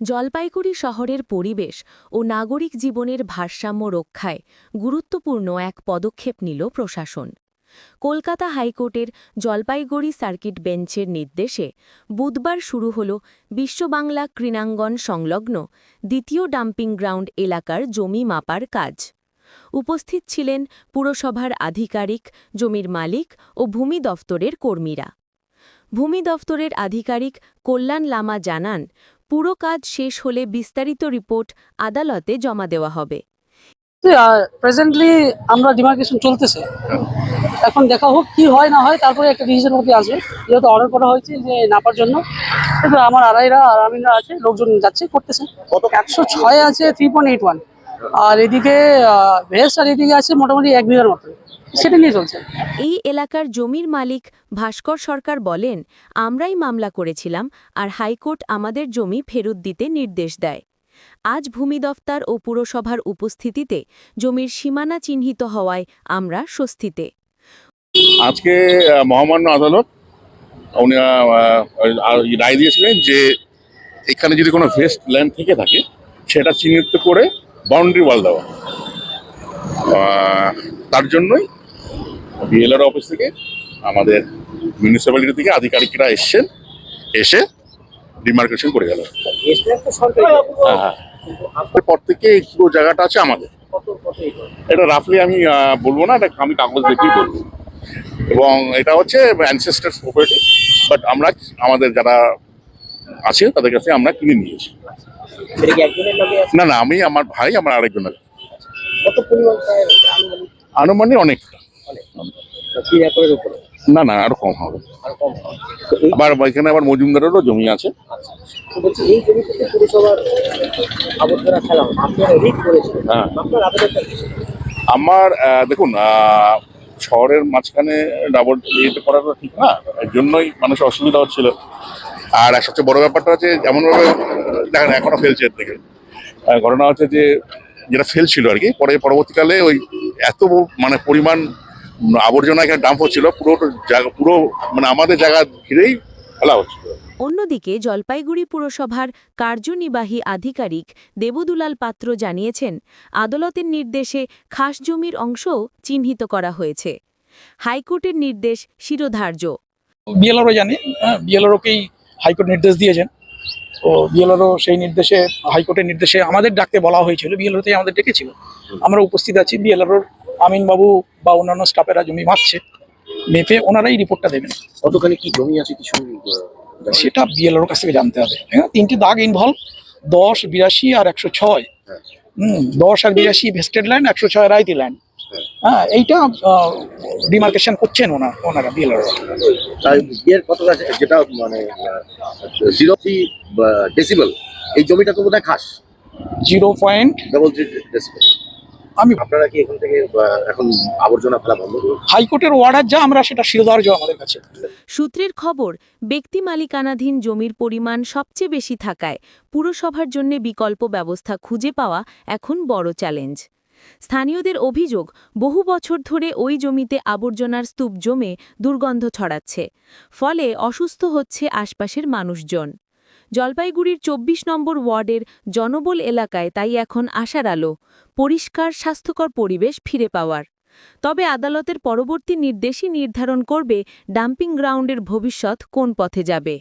জলপাইগুড়ি শহরের পরিবেশ ও নাগরিক জীবনের ভারসাম্য রক্ষায় গুরুত্বপূর্ণ এক পদক্ষেপ নিল প্রশাসন। কলকাতা হাইকোর্টের জলপাইগুড়ি সার্কিট বেঞ্চের নির্দেশে বুধবার শুরু হল বিশ্ববাংলা ক্রীড়াঙ্গন সংলগ্ন দ্বিতীয় ডাম্পিং গ্রাউন্ড এলাকার জমি মাপার কাজ। উপস্থিত ছিলেন পুরসভার আধিকারিক, জমির মালিক ও ভূমি দফতরের কর্মীরা। ভূমি দফতরের আধিকারিক কল্যাণ লামা জানান পুরো কাজ শেষ হলে বিস্তারিত রিপোর্ট আদালতে জমা দেওয়া হবে। প্রেজেন্টলি আমরা ডিমার্কেশন চলতেছে। এখন দেখা হোক কি হয় না হয় তারপরে একটা ডিসিশন মধ্যে আসবে। যেহেতু অর্ডার করা হয়েছে যে নাপার জন্য কিন্তু আমার আড়াইরা আর আমিনরা আছে লোকজন যাচ্ছে করতেছে। একশো ছয় আছে থ্রি পয়েন্ট এইট ওয়ান আর এদিকে ভেস্ট আর এদিকে আছে মোটামুটি এক বিঘার মতো। সেটা নিয়ে চলছে। এই এলাকার জমির মালিক ভাস্কর সরকার বলেন আমরাই মামলা করেছিলাম আর হাইকোর্ট আমাদের জমি ফেরত দিতে নির্দেশ দেয়। আজ ভূমি দফতর ও পুরসভার উপস্থিতিতে জমির সীমানা চিহ্নিত হওয়ায় আমরা স্বস্তিতে। আজকে মহামান্য আদালত উনি রায় দিয়েছিলেন যে এখানে যদি কোনো ভেস্ট ল্যান্ড থেকে থাকে সেটা চিহ্নিত করে বাউন্ডারি ওয়াল দেওয়া। তার জন্যই বিএলআর অফিস থেকে আমাদের মিউনিসিপ্যালিটি থেকে আধিকারিকরা এসছেন এসে ডিমার্কেশন করে গেল। হ্যাঁ হ্যাঁ। পর থেকে এই পুরো জায়গাটা আছে আমাদের। এটা রাফলি আমি বলব না এটা আমি কাগজ দেখেই বলব। এবং এটা হচ্ছে অ্যানসেস্টার্স প্রপার্টি বাট আমরা আমাদের যারা আছে তাদের কাছে আমরা কিনে নিয়েছি। না না আমি আমার ভাই আমার আরেকজনের আনুমানিক অনেকটা। তিন একরের উপরে? না না আরও কম হবে। আবার এখানে আবার মজুমদারেরও জমি আছে। আচ্ছা, তো বলছি এই জমিতে পুরসভার আবর্জনা ফেলা আপনারা রিট করেছিলেন। হ্যাঁ। আপনার আবেদনটা আমার দেখুন শহরের মাঝখানে ডাবল ইয়েতে করাটা ঠিক না। এর জন্যই মানুষের অসুবিধা হচ্ছিল। আর সবচেয়ে বড় ব্যাপারটা হচ্ছে এমনভাবে দেখেন এখনও ফেলছে এর থেকে। ঘটনা হচ্ছে যে যেটা ফেলছিল আর কি পরে পরবর্তীকালে ওই এত মানে পরিমাণ আবর্জনা এখানে ডাম্প হচ্ছিল পুরো পুরো মানে আমাদের জায়গা ঘিরেই ফেলা হচ্ছিল। অন্যদিকে জলপাইগুড়ি পুরসভার কার্যনির্বাহী আধিকারিক দেবদুলাল পাত্র জানিয়েছেন আদালতের নির্দেশে খাস জমির অংশও চিহ্নিত করা হয়েছে। হাইকোর্টের নির্দেশ শিরোধার্য। বিএলআরও জানে হ্যাঁ বিএলআরওকেই হাইকোর্ট নির্দেশ দিয়েছেন। তো বিএলআরও সেই নির্দেশে হাইকোর্টের নির্দেশে আমাদের ডাকতে বলা হয়েছিল বিএলআরতেই আমাদের ডেকেছিল। আমরা উপস্থিত আছি বিএলআরওর আমিনবাবু বা অন্যান্য স্টাফেরা জমি মাপছে মেপে ওনারাই রিপোর্টটা দেবেন। কতখানি কি জমি আছে কিছু সেটা বিএলআরওর কাছ থেকে জানতে হবে। হ্যাঁ তিনটি দাগ ইনভলভ দশ বিরাশি আর একশো ছয়। হ্যাঁ। হুম দশ আর বিরাশি ভেস্টেড ল্যান্ড একশো ছয় রাইতি ল্যান্ড হ্যাঁ। এইটা ডিমার্কেশন করছেন ওনার ওনারা বিএলআরও তাই ইয়ের কত আছে যেটা মানে জিরো থ্রি ডেসিবেল এই জমিটা তো বোধহয় খাস। Zero point double three decibel আমি আপনারা কি এখান থেকে এখন আবর্জনা ফেলা বন্ধ হাইকোর্টের অর্ডার যা আমরা সেটা শিরোধার্য আমাদের কাছে। সূত্রের খবর ব্যক্তি মালিকানাধীন জমির পরিমাণ সবচেয়ে বেশি থাকায় পুরসভার জন্য বিকল্প ব্যবস্থা খুঁজে পাওয়া এখন বড় চ্যালেঞ্জ। স্থানীয়দের অভিযোগ বহু বছর ধরে ওই জমিতে আবর্জনার স্তূপ জমে দুর্গন্ধ ছড়াচ্ছে। ফলে অসুস্থ হচ্ছে আশপাশের মানুষজন। জলপাইগুড়ির ২৪ নম্বর ওয়ার্ডের জনবল এলাকায় তাই এখন আশার আলো, পরিষ্কার, স্বাস্থ্যকর পরিবেশ ফিরে পাওয়ার। তবে আদালতের পরবর্তী নির্দেশই নির্ধারণ করবে ডাম্পিং গ্রাউন্ডের ভবিষ্যৎ কোন পথে যাবে।